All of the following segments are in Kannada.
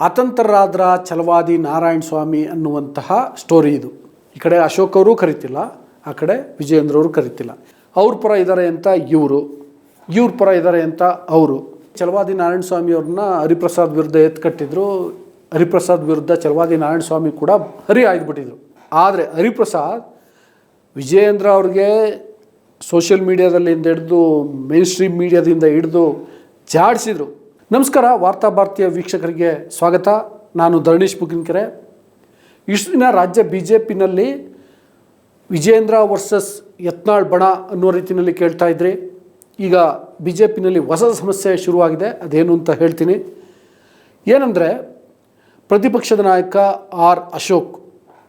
ಅತಂತ್ರರಾದ್ರ ಛಲವಾದಿ ನಾರಾಯಣ ಸ್ವಾಮಿ ಅನ್ನುವಂತಹ ಸ್ಟೋರಿ ಇದು. ಈ ಕಡೆ ಅಶೋಕ್ ಅವರು ಕರಿತಿಲ್ಲ, ಆ ಕಡೆ ವಿಜಯೇಂದ್ರ ಅವರು ಕರಿತಿಲ್ಲ. ಅವ್ರ ಪರ ಇದ್ದಾರೆ ಅಂತ ಇವರು, ಇವ್ರ ಪರ ಇದ್ದಾರೆ ಅಂತ ಅವರು. ಚಲವಾದಿ ನಾರಾಯಣ ಸ್ವಾಮಿ ಅವ್ರನ್ನ ಹರಿಪ್ರಸಾದ್ ವಿರುದ್ಧ ಎತ್ಕಟ್ಟಿದ್ರು ಹರಿಪ್ರಸಾದ್ ವಿರುದ್ಧ ಚಲವಾದಿ ನಾರಾಯಣ ಸ್ವಾಮಿ ಕೂಡ ಹರಿ ಆಯ್ದುಬಿಟ್ಟಿದ್ರು. ಆದರೆ ಹರಿಪ್ರಸಾದ್ ವಿಜಯೇಂದ್ರ ಅವ್ರಿಗೆ ಸೋಷಿಯಲ್ ಮೀಡಿಯಾದಲ್ಲಿಂದ ಹಿಡಿದು ಮೇನ್ ಸ್ಟ್ರೀಮ್ ಮೀಡಿಯಾದಿಂದ ಹಿಡಿದು ಜಾಡಿಸಿದರು. ನಮಸ್ಕಾರ, ವಾರ್ತಾ ಭಾರತೀಯ ವೀಕ್ಷಕರಿಗೆ ಸ್ವಾಗತ. ನಾನು ಧರಣೀಶ್ ಬುಗಿನ್ಕೆರೆ ಇಷ್ಟು ದಿನ ರಾಜ್ಯ ಬಿ ಜೆ ಪಿನಲ್ಲಿ ವಿಜೇಂದ್ರ ವರ್ಸಸ್ ಯತ್ನಾಳ್ ಬಣ ಅನ್ನೋ ರೀತಿಯಲ್ಲಿ ಕೇಳ್ತಾ ಇದ್ರಿ. ಈಗ ಬಿ ಜೆ ಪಿನಲ್ಲಿ ಹೊಸ ಸಮಸ್ಯೆ ಶುರುವಾಗಿದೆ, ಅದೇನು ಅಂತ ಹೇಳ್ತೀನಿ. ಏನಂದರೆ, ಪ್ರತಿಪಕ್ಷದ ನಾಯಕ ಆರ್ ಅಶೋಕ್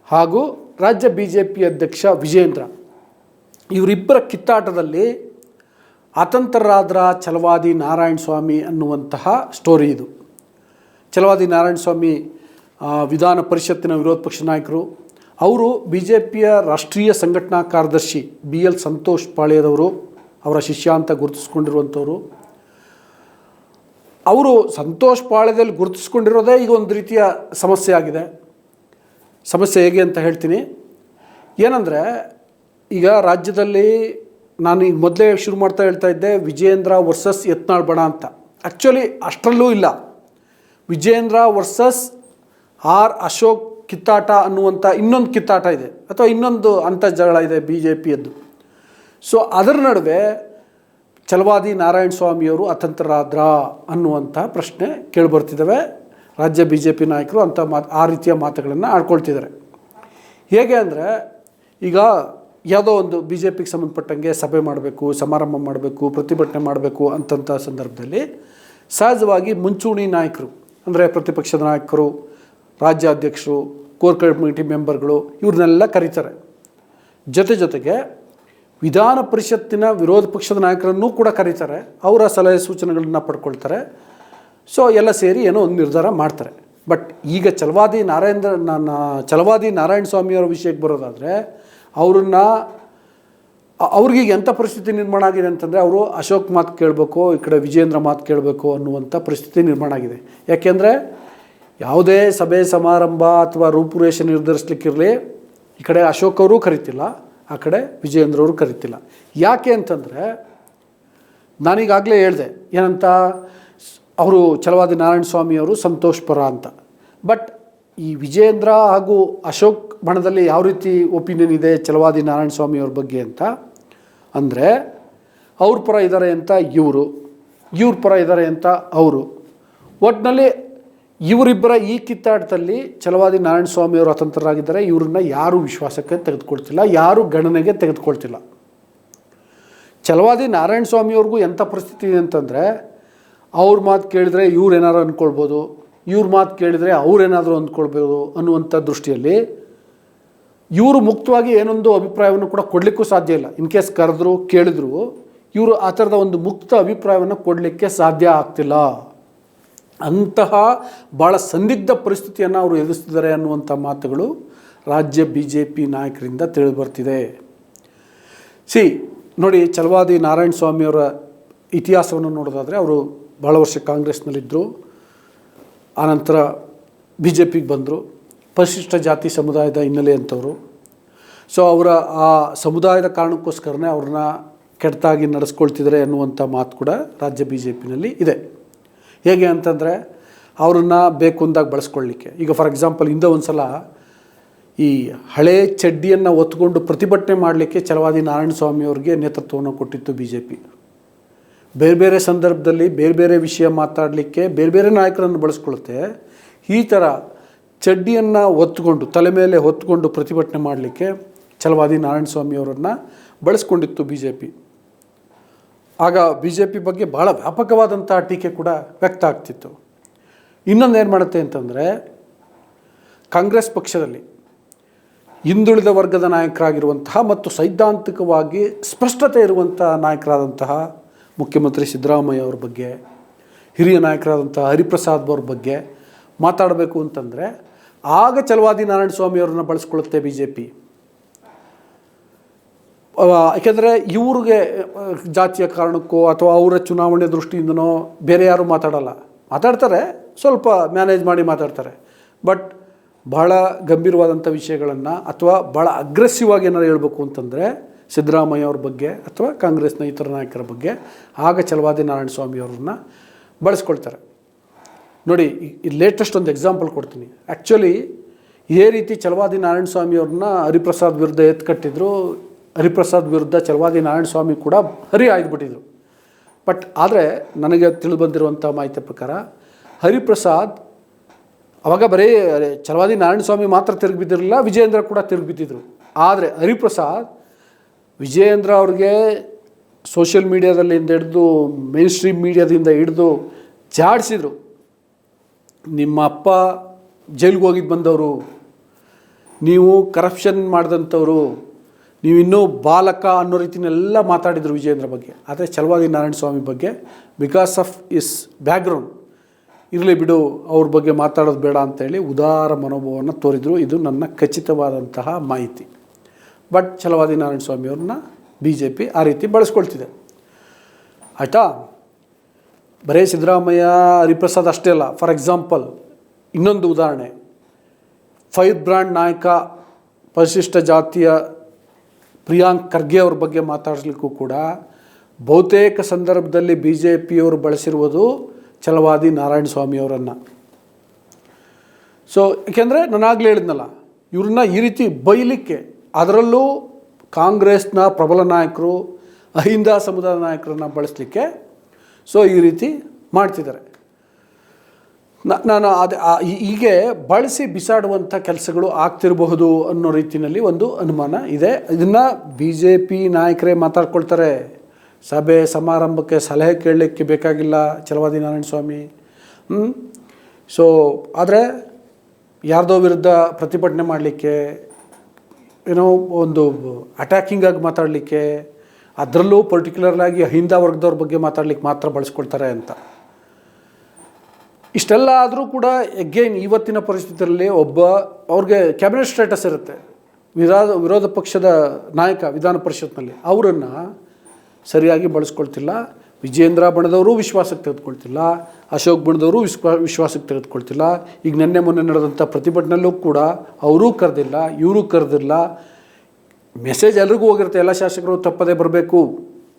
ಹಾಗೂ ರಾಜ್ಯ ಬಿ ಜೆ ಪಿ ಅಧ್ಯಕ್ಷ ವಿಜೇಂದ್ರ ಇವರಿಬ್ಬರ ಕಿತ್ತಾಟದಲ್ಲಿ ಅತಂತ್ರರಾದ್ರ ಛಲವಾದಿ ನಾರಾಯಣ ಸ್ವಾಮಿ ಅನ್ನುವಂತಹ ಸ್ಟೋರಿ ಇದು. ಛಲವಾದಿ ನಾರಾಯಣ ಸ್ವಾಮಿ ವಿಧಾನ ಪರಿಷತ್ತಿನ ವಿರೋಧ ಪಕ್ಷ ನಾಯಕರು, ಅವರು ಬಿ ಜೆ ಪಿಯ ರಾಷ್ಟ್ರೀಯ ಸಂಘಟನಾ ಕಾರ್ಯದರ್ಶಿ ಬಿ ಎಲ್ ಸಂತೋಷ್ ಪಾಳ್ಯದವರು, ಅವರ ಶಿಷ್ಯ ಅಂತ ಗುರುತಿಸ್ಕೊಂಡಿರುವಂಥವ್ರು. ಅವರು ಸಂತೋಷ್ ಪಾಳ್ಯದಲ್ಲಿ ಗುರುತಿಸ್ಕೊಂಡಿರೋದೇ ಈಗ ಒಂದು ರೀತಿಯ ಸಮಸ್ಯೆ ಆಗಿದೆ. ಸಮಸ್ಯೆ ಹೇಗೆ ಅಂತ ಹೇಳ್ತೀನಿ. ಏನಂದರೆ, ಈಗ ರಾಜ್ಯದಲ್ಲಿ ನಾನು ಈಗ ಮೊದಲೇ ಶುರು ಮಾಡ್ತಾ ಹೇಳ್ತಾ ಇದ್ದೆ ವಿಜೇಂದ್ರ ವರ್ಸಸ್ ಯತ್ನಾಳ್ ಬಣ ಅಂತ. ಆ್ಯಕ್ಚುಲಿ ಅಷ್ಟರಲ್ಲೂ ಇಲ್ಲ. ವಿಜಯೇಂದ್ರ ವರ್ಸಸ್ ಆರ್ ಅಶೋಕ್ ಕಿತ್ತಾಟ ಅನ್ನುವಂಥ ಇನ್ನೊಂದು ಕಿತ್ತಾಟ ಇದೆ. ಅಥವಾ ಇನ್ನೊಂದು ಅಂತರ್ಜಗಳ ಇದೆ ಬಿ ಜೆ ಪಿಯದ್ದು ಸೊ ಅದರ ನಡುವೆ ಚಲವಾದಿ ನಾರಾಯಣ ಸ್ವಾಮಿಯವರು ಅತಂತ್ರರಾದ್ರ ಅನ್ನುವಂಥ ಪ್ರಶ್ನೆ ಕೇಳಿಬರ್ತಿದ್ದಾವೆ ರಾಜ್ಯ ಬಿ ಜೆ ಪಿ ನಾಯಕರು ಅಂಥ ಮಾತು ಆ ರೀತಿಯ ಮಾತುಗಳನ್ನು ಆಡ್ಕೊಳ್ತಿದ್ದಾರೆ ಹೇಗೆ ಅಂದರೆ, ಈಗ ಯಾವುದೋ ಒಂದು ಬಿ ಜೆ ಪಿಗೆ ಸಂಬಂಧಪಟ್ಟಂಗೆ ಸಭೆ ಮಾಡಬೇಕು, ಸಮಾರಂಭ ಮಾಡಬೇಕು, ಪ್ರತಿಭಟನೆ ಮಾಡಬೇಕು ಅಂತಂಥ ಸಂದರ್ಭದಲ್ಲಿ ಸಹಜವಾಗಿ ಮುಂಚೂಣಿ ನಾಯಕರು, ಅಂದರೆ ಪ್ರತಿಪಕ್ಷದ ನಾಯಕರು, ರಾಜ್ಯಾಧ್ಯಕ್ಷರು, ಕೋರ್ ಕಮಿಟಿ ಮೆಂಬರ್ಗಳು ಇವ್ರನ್ನೆಲ್ಲ ಕರೀತಾರೆ. ಜೊತೆ ಜೊತೆಗೆ ವಿಧಾನ ಪರಿಷತ್ತಿನ ವಿರೋಧ ಪಕ್ಷದ ನಾಯಕರನ್ನೂ ಕೂಡ ಕರೀತಾರೆ. ಅವರ ಸಲಹೆ ಸೂಚನೆಗಳನ್ನ ಪಡ್ಕೊಳ್ತಾರೆ. ಸೊ ಎಲ್ಲ ಸೇರಿ ಏನೋ ಒಂದು ನಿರ್ಧಾರ ಮಾಡ್ತಾರೆ. ಬಟ್ ಈಗ ಚಲವಾದಿ ನಾರಾಯಣ ಚಲವಾದಿ ನಾರಾಯಣ ಸ್ವಾಮಿಯವರ ವಿಷಯಕ್ಕೆ ಬರೋದಾದರೆ ಅವ್ರನ್ನ, ಅವ್ರಿಗೆ ಎಂಥ ಪರಿಸ್ಥಿತಿ ನಿರ್ಮಾಣ ಆಗಿದೆ ಅಂತಂದರೆ ಅವರು ಅಶೋಕ್ ಮಾತು ಕೇಳಬೇಕು, ಈ ಕಡೆ ವಿಜೇಂದ್ರ ಮಾತು ಕೇಳಬೇಕು ಅನ್ನುವಂಥ ಪರಿಸ್ಥಿತಿ ನಿರ್ಮಾಣ ಆಗಿದೆ. ಯಾಕೆಂದರೆ ಯಾವುದೇ ಸಭೆ ಸಮಾರಂಭ ಅಥವಾ ರೂಪುರೇಷೆ ನಿರ್ಧರಿಸ್ಲಿಕ್ಕಿರಲಿ, ಈ ಕಡೆ ಅಶೋಕ್ ಅವರು ಕರಿತಿಲ್ಲ, ಆ ಕಡೆ ವಿಜಯೇಂದ್ರ ಅವರು ಕರಿತಿಲ್ಲ. ಯಾಕೆ ಅಂತಂದರೆ ನಾನೀಗಾಗಲೇ ಹೇಳಿದೆ, ಏನಂತ, ಅವರು ಛಲವಾದಿ ನಾರಾಯಣ ಸ್ವಾಮಿಯವರು ಸಂತೋಷ್ ಪರ ಅಂತ. ಬಟ್ ಈ ವಿಜೇಂದ್ರ ಹಾಗೂ ಅಶೋಕ್ ಬಣದಲ್ಲಿ ಯಾವ ರೀತಿ ಒಪಿನಿಯನ್ ಇದೆ ಚಲವಾದಿ ನಾರಾಯಣ ಸ್ವಾಮಿ ಅವ್ರ ಬಗ್ಗೆ ಅಂತ ಅಂದರೆ ಅವ್ರ ಪರ ಇದ್ದಾರೆ ಅಂತ ಇವರು, ಇವ್ರ ಪರ ಇದ್ದಾರೆ ಅಂತ ಅವರು. ಒಟ್ಟಿನಲ್ಲಿ ಇವರಿಬ್ಬರ ಈ ಕಿತ್ತಾಟದಲ್ಲಿ ಚಲವಾದಿ ನಾರಾಯಣ ಸ್ವಾಮಿ ಅವರು ಅತಂತ್ರರಾಗಿದ್ದಾರೆ, ಇವ್ರನ್ನ ಯಾರೂ ವಿಶ್ವಾಸಕ್ಕೆ ತೆಗೆದುಕೊಳ್ತಿಲ್ಲ, ಯಾರೂ ಗಣನೆಗೆ ತೆಗೆದುಕೊಳ್ತಿಲ್ಲ. ಚಲವಾದಿ ನಾರಾಯಣ ಸ್ವಾಮಿಯವ್ರಿಗೂ ಎಂಥ ಪರಿಸ್ಥಿತಿ ಇದೆ ಅಂತಂದರೆ, ಅವ್ರ ಮಾತು ಕೇಳಿದರೆ ಇವ್ರು ಏನಾರು ಅಂದ್ಕೊಳ್ಬೋದು ಇವ್ರ ಮಾತು ಕೇಳಿದರೆ ಅವರೇನಾದರೂ ಅಂದ್ಕೊಳ್ಬೋದು ಅನ್ನುವಂಥ ದೃಷ್ಟಿಯಲ್ಲಿ ಇವರು ಮುಕ್ತವಾಗಿ ಏನೊಂದು ಅಭಿಪ್ರಾಯವನ್ನು ಕೂಡ ಕೊಡಲಿಕ್ಕೂ ಸಾಧ್ಯ ಇಲ್ಲ. ಇನ್ ಕೇಸ್ ಕರೆದ್ರು, ಕೇಳಿದ್ರು, ಇವರು ಆ ಥರದ ಒಂದು ಮುಕ್ತ ಅಭಿಪ್ರಾಯವನ್ನು ಕೊಡಲಿಕ್ಕೆ ಸಾಧ್ಯ ಆಗ್ತಿಲ್ಲ. ಅಂತಹ ಭಾಳ ಸಂದಿಗ್ಧ ಪರಿಸ್ಥಿತಿಯನ್ನು ಅವರು ಎದುರಿಸ್ತಿದ್ದಾರೆ ಅನ್ನುವಂಥ ಮಾತುಗಳು ರಾಜ್ಯ ಬಿ ಜೆ ಪಿ ನಾಯಕರಿಂದ ತಿಳಿದುಬರ್ತಿದೆ ಸಿ, ನೋಡಿ ಚಲವಾದಿ ನಾರಾಯಣ ಸ್ವಾಮಿಯವರ ಇತಿಹಾಸವನ್ನು ನೋಡೋದಾದರೆ ಅವರು ಭಾಳ ವರ್ಷ ಕಾಂಗ್ರೆಸ್ನಲ್ಲಿದ್ದರು ಆನಂತರ ಬಿ ಜೆ ಪಿಗೆ ಬಂದರು. ಪರಿಶಿಷ್ಟ ಜಾತಿ ಸಮುದಾಯದ ಹಿನ್ನೆಲೆ ಅಂತವರು. ಸೊ ಅವರ ಆ ಸಮುದಾಯದ ಕಾರಣಕ್ಕೋಸ್ಕರನೇ ಅವ್ರನ್ನ ಕೆಟ್ಟದಾಗಿ ನಡೆಸ್ಕೊಳ್ತಿದ್ದಾರೆ ಅನ್ನುವಂಥ ಮಾತು ಕೂಡ ರಾಜ್ಯ ಬಿ ಜೆ ಪಿನಲ್ಲಿ ಇದೆ. ಹೇಗೆ ಅಂತಂದರೆ, ಅವ್ರನ್ನ ಬೇಕು ಅಂದಾಗ ಬಳಸ್ಕೊಳ್ಳಿಕ್ಕೆ ಈಗ ಫಾರ್ ಎಕ್ಸಾಂಪಲ್ ಹಿಂದೆ ಒಂದು ಸಲ ಈ ಹಳೆ ಚಡ್ಡಿಯನ್ನು ಒತ್ಕೊಂಡು ಪ್ರತಿಭಟನೆ ಮಾಡಲಿಕ್ಕೆ ಛಲವಾದಿ ನಾರಾಯಣ ಸ್ವಾಮಿ ಅವರಿಗೆ ನೇತೃತ್ವವನ್ನು ಕೊಟ್ಟಿತ್ತು ಬಿ ಜೆ ಪಿ ಬೇರೆ ಬೇರೆ ಸಂದರ್ಭದಲ್ಲಿ ಬೇರೆ ಬೇರೆ ವಿಷಯ ಮಾತಾಡಲಿಕ್ಕೆ ಬೇರೆ ಬೇರೆ ನಾಯಕರನ್ನು ಬಳಸ್ಕೊಳುತ್ತೆ ಈ ಥರ ಚಡ್ಡಿಯನ್ನು ಹೊತ್ಕೊಂಡು, ತಲೆ ಮೇಲೆ ಹೊತ್ಕೊಂಡು ಪ್ರತಿಭಟನೆ ಮಾಡಲಿಕ್ಕೆ ಛಲವಾದಿ ನಾರಾಯಣ ಸ್ವಾಮಿ ಅವರನ್ನು ಬಳಸ್ಕೊಂಡಿತ್ತು ಬಿ ಜೆ ಪಿ ಆಗ ಬಿ ಜೆ ಪಿ ಬಗ್ಗೆ ಭಾಳ ವ್ಯಾಪಕವಾದಂಥ ಟೀಕೆ ಕೂಡ ವ್ಯಕ್ತ ಆಗ್ತಿತ್ತು. ಇನ್ನೊಂದು ಏನು ಮಾಡುತ್ತೆ ಅಂತಂದರೆ, ಕಾಂಗ್ರೆಸ್ ಪಕ್ಷದಲ್ಲಿ ಹಿಂದುಳಿದ ವರ್ಗದ ನಾಯಕರಾಗಿರುವಂತಹ ಮತ್ತು ಸೈದ್ಧಾಂತಿಕವಾಗಿ ಸ್ಪಷ್ಟತೆ ಇರುವಂತಹ ನಾಯಕರಾದಂತಹ ಮುಖ್ಯಮಂತ್ರಿ ಸಿದ್ದರಾಮಯ್ಯ ಅವ್ರ ಬಗ್ಗೆ, ಹಿರಿಯ ನಾಯಕರಾದಂಥ ಹರಿಪ್ರಸಾದ್ ಅವ್ರ ಬಗ್ಗೆ ಮಾತಾಡಬೇಕು ಅಂತಂದರೆ, ಆಗ ಚಲವಾದಿ ನಾರಾಯಣ ಸ್ವಾಮಿ ಅವ್ರನ್ನ ಬಳಸ್ಕೊಳ್ಳುತ್ತೆ ಬಿ ಜೆ ಪಿ ಯಾಕೆಂದರೆ ಇವ್ರಿಗೆ ಜಾತಿಯ ಕಾರಣಕ್ಕೋ ಅಥವಾ ಅವರ ಚುನಾವಣೆ ದೃಷ್ಟಿಯಿಂದನೋ ಬೇರೆ ಯಾರೂ ಮಾತಾಡಲ್ಲ. ಮಾತಾಡ್ತಾರೆ, ಸ್ವಲ್ಪ ಮ್ಯಾನೇಜ್ ಮಾಡಿ ಮಾತಾಡ್ತಾರೆ. ಬಟ್ ಬಹಳ ಗಂಭೀರವಾದಂಥ ವಿಷಯಗಳನ್ನು ಅಥವಾ ಭಾಳ ಅಗ್ರೆಸಿವ್ ಆಗಿ ಏನಾರು ಹೇಳಬೇಕು ಅಂತಂದರೆ ಸಿದ್ದರಾಮಯ್ಯ ಅವ್ರ ಬಗ್ಗೆ ಅಥವಾ ಕಾಂಗ್ರೆಸ್ನ ಇತರ ನಾಯಕರ ಬಗ್ಗೆ ಆಗ ಚಲವಾದಿ ನಾರಾಯಣ ಸ್ವಾಮಿ ಅವ್ರನ್ನ ಬಳಸ್ಕೊಳ್ತಾರೆ. ನೋಡಿ, ಈ ಲೇಟೆಸ್ಟ್ ಒಂದು ಎಕ್ಸಾಂಪಲ್ ಕೊಡ್ತೀನಿ. ಆ್ಯಕ್ಚುಲಿ ಇದೇ ರೀತಿ ಚಲವಾದಿ ನಾರಾಯಣ ಸ್ವಾಮಿ ಅವ್ರನ್ನ ಹರಿಪ್ರಸಾದ್ ವಿರುದ್ಧ ಎತ್ಕಟ್ಟಿದ್ರು ಹರಿಪ್ರಸಾದ್ ವಿರುದ್ಧ ಚಲವಾದಿ ನಾರಾಯಣ ಸ್ವಾಮಿ ಕೂಡ ಹರಿ ಆಯ್ದುಬಿಟ್ಟಿದ್ರು ಬಟ್ ಆದರೆ ನನಗೆ ತಿಳಿದು ಬಂದಿರುವಂಥ ಮಾಹಿತಿ ಪ್ರಕಾರ ಹರಿಪ್ರಸಾದ್ ಅವಾಗ ಬರೀ ಚಲವಾದಿ ನಾರಾಯಣ ಸ್ವಾಮಿ ಮಾತ್ರ ತಿರುಗಿ ಬಿದ್ದಿರಲಿಲ್ಲ, ವಿಜಯೇಂದ್ರ ಕೂಡ ತಿರುಗಿ ಬಿದ್ದಿದ್ರು. ಆದರೆ ಹರಿಪ್ರಸಾದ್ ವಿಜಯೇಂದ್ರ ಅವ್ರಿಗೆ ಸೋಷಿಯಲ್ ಮೀಡಿಯಾದಲ್ಲಿಂದ ಹಿಡಿದು ಮೇನ್ ಸ್ಟ್ರೀಮ್ ಮೀಡಿಯಾದಿಂದ ಹಿಡಿದು ಜಾಡಿಸಿದರು. ನಿಮ್ಮ ಅಪ್ಪ ಜೈಲಿಗೆ ಹೋಗಿದ್ದು ಬಂದವರು, ನೀವು ಕರಪ್ಷನ್ ಮಾಡಿದಂಥವ್ರು, ನೀವು ಇನ್ನೂ ಬಾಲಕ ಅನ್ನೋ ರೀತಿನೆಲ್ಲ ಮಾತಾಡಿದರು ವಿಜಯೇಂದ್ರ ಬಗ್ಗೆ. ಆದರೆ ಛಲವಾದಿ ನಾರಾಯಣ ಸ್ವಾಮಿ ಬಗ್ಗೆ ಬಿಕಾಸ್ ಆಫ್ ಇಸ್ ಬ್ಯಾಕ್ಗ್ರೌಂಡ್ ಇರಲಿ ಬಿಡು, ಅವ್ರ ಬಗ್ಗೆ ಮಾತಾಡೋದು ಬೇಡ ಅಂತೇಳಿ ಉದಾರ ಮನೋಭಾವವನ್ನು ತೋರಿದರು. ಇದು ನನ್ನ ಖಚಿತವಾದಂತಹ ಮಾಹಿತಿ. ಬಟ್ ಛಲವಾದಿ ನಾರಾಯಣ ಸ್ವಾಮಿ ಅವ್ರನ್ನ ಬಿ ಜೆ ಪಿ ಆ ರೀತಿ ಬಳಸ್ಕೊಳ್ತಿದೆ. ಆಯಿತಾ? ಬರೀ ಸಿದ್ದರಾಮಯ್ಯ, ಹರಿಪ್ರಸಾದ್ ಅಷ್ಟೇ ಅಲ್ಲ. ಫಾರ್ ಎಕ್ಸಾಂಪಲ್ ಇನ್ನೊಂದು ಉದಾಹರಣೆ. ಫೈರ್ ಬ್ರ್ಯಾಂಡ್ ನಾಯಕ, ಪರಿಶಿಷ್ಟ ಜಾತಿಯ ಪ್ರಿಯಾಂಕ್ ಖರ್ಗೆ ಅವ್ರ ಬಗ್ಗೆ ಮಾತಾಡಲಿಕ್ಕೂ ಕೂಡ ಬಹುತೇಕ ಸಂದರ್ಭದಲ್ಲಿ ಬಿ ಜೆ ಪಿಯವರು ಬಳಸಿರುವುದು ಛಲವಾದಿ ನಾರಾಯಣ ಸ್ವಾಮಿ ಅವರನ್ನು. ಸೊ ಏಕೆಂದರೆ ನಾನಾಗಲೇ ಹೇಳಿದ್ನಲ್ಲ, ಇವ್ರನ್ನ ಈ ರೀತಿ ಬೈಲಿಕ್ಕೆ ಅದರಲ್ಲೂ ಕಾಂಗ್ರೆಸ್ನ ಪ್ರಬಲ ನಾಯಕರು, ಅಹಿಂದ ಸಮುದಾಯ ನಾಯಕರನ್ನ ಬಳಸಲಿಕ್ಕೆ ಸೊ ಈ ರೀತಿ ಮಾಡ್ತಿದ್ದಾರೆ. ನಾನು ಅದು ಹೀಗೆ ಬಳಸಿ ಬಿಸಾಡುವಂಥ ಕೆಲಸಗಳು ಆಗ್ತಿರಬಹುದು ಅನ್ನೋ ರೀತಿಯಲ್ಲಿ ಒಂದು ಅನುಮಾನ ಇದೆ. ಇದನ್ನು ಬಿ ಜೆ ಪಿ ನಾಯಕರೇ ಮಾತಾಡ್ಕೊಳ್ತಾರೆ. ಸಭೆ ಸಮಾರಂಭಕ್ಕೆ ಸಲಹೆ ಕೇಳಲಿಕ್ಕೆ ಬೇಕಾಗಿಲ್ಲ ಛಲವಾದಿ ನಾರಾಯಣ ಸ್ವಾಮಿ. ಸೊ, ಆದರೆ ಯಾರ್ದೋ ವಿರುದ್ಧ ಪ್ರತಿಭಟನೆ ಮಾಡಲಿಕ್ಕೆ ಏನೋ ಒಂದು ಅಟ್ಯಾಕಿಂಗ್ ಆಗಿ ಮಾತಾಡಲಿಕ್ಕೆ, ಅದರಲ್ಲೂ ಪರ್ಟಿಕ್ಯುಲರ್ಲಾಗಿ ಅಹಿಂದ ವರ್ಗದವ್ರ ಬಗ್ಗೆ ಮಾತಾಡ್ಲಿಕ್ಕೆ ಮಾತ್ರ ಬಳಸ್ಕೊಳ್ತಾರೆ ಅಂತ. ಇಷ್ಟೆಲ್ಲ ಆದರೂ ಕೂಡ ಎಗೇನ್ ಇವತ್ತಿನ ಪರಿಸ್ಥಿತಿಯಲ್ಲಿ ಒಬ್ಬ ಅವ್ರಿಗೆ ಕ್ಯಾಬಿನೆಟ್ ಸ್ಟೇಟಸ್ ಇರುತ್ತೆ. ವಿರೋಧ ವಿರೋಧ ಪಕ್ಷದ ನಾಯಕ ವಿಧಾನ ಪರಿಷತ್ನಲ್ಲಿ, ಅವರನ್ನು ಸರಿಯಾಗಿ ಬಳಸ್ಕೊಳ್ತಿಲ್ಲ. ವಿಜೇಂದ್ರ ಬಣದವರು ವಿಶ್ವಾಸಕ್ಕೆ ತೆಗೆದುಕೊಳ್ತಿಲ್ಲ, ಅಶೋಕ್ ಬಣದವರು ವಿಶ್ವ, ವಿಶ್ವಾಸಕ್ಕೆ ತೆಗೆದುಕೊಳ್ತಿಲ್ಲ, ಈಗ ನಿನ್ನೆ ಮೊನ್ನೆ ನಡೆದಂಥ ಪ್ರತಿಭಟನೆಯಲ್ಲೂ ಕೂಡ ಅವರೂ ಕರೆದಿಲ್ಲ, ಇವರೂ ಕರೆದಿಲ್ಲ. ಮೆಸೇಜ್ ಎಲ್ರಿಗೂ ಹೋಗಿರುತ್ತೆ, ಎಲ್ಲ ಶಾಸಕರು ತಪ್ಪದೇ ಬರಬೇಕು,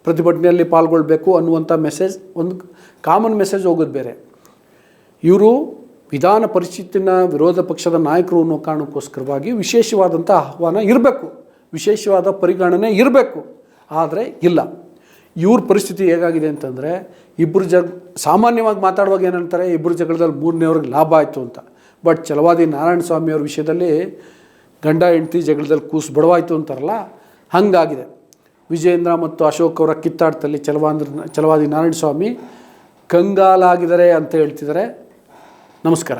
ಪ್ರತಿಭಟನೆಯಲ್ಲಿ ಪಾಲ್ಗೊಳ್ಬೇಕು ಅನ್ನುವಂಥ ಮೆಸೇಜ್, ಒಂದು ಕಾಮನ್ ಮೆಸೇಜ್ ಹೋಗೋದು ಬೇರೆ. ಇವರು ವಿಧಾನ ಪರಿಸ್ಥಿತಿನ ವಿರೋಧ ಪಕ್ಷದ ನಾಯಕರು ಅನ್ನೋ ಕಾರಣಕ್ಕೋಸ್ಕರವಾಗಿ ವಿಶೇಷವಾದಂಥ ಆಹ್ವಾನ ಇರಬೇಕು, ವಿಶೇಷವಾದ ಪರಿಗಣನೆ ಇರಬೇಕು, ಆದರೆ ಇಲ್ಲ. ಇವ್ರ ಪರಿಸ್ಥಿತಿ ಹೇಗಾಗಿದೆ ಅಂತಂದರೆ ಇಬ್ಬರು ಜಗ, ಸಾಮಾನ್ಯವಾಗಿ ಮಾತಾಡುವಾಗ ಏನಂತಾರೆ ಇಬ್ಬರು ಜಗಳದಲ್ಲಿ ಮೂರನೇವ್ರಿಗೆ ಲಾಭ ಆಯಿತು ಅಂತ. ಬಟ್ ಚಲವಾದಿ ನಾರಾಯಣ ಸ್ವಾಮಿ ಅವ್ರ ವಿಷಯದಲ್ಲಿ ಗಂಡ, ಹೆಂಡತಿ ಜಗಳದಲ್ಲಿ ಕೂಸು ಬಡವಾಯಿತು ಅಂತಾರಲ್ಲ, ಹಾಗಾಗಿದೆ. ವಿಜಯೇಂದ್ರ ಮತ್ತು ಅಶೋಕ್ ಅವರ ಕಿತ್ತಾಟದಲ್ಲಿ ಛಲವಾಂದ್ರ ಚಲವಾದಿ ನಾರಾಯಣ ಸ್ವಾಮಿ ಕಂಗಾಲಾಗಿದ್ದಾರೆ ಅಂತ ಹೇಳ್ತಿದ್ದಾರೆ. ನಮಸ್ಕಾರ.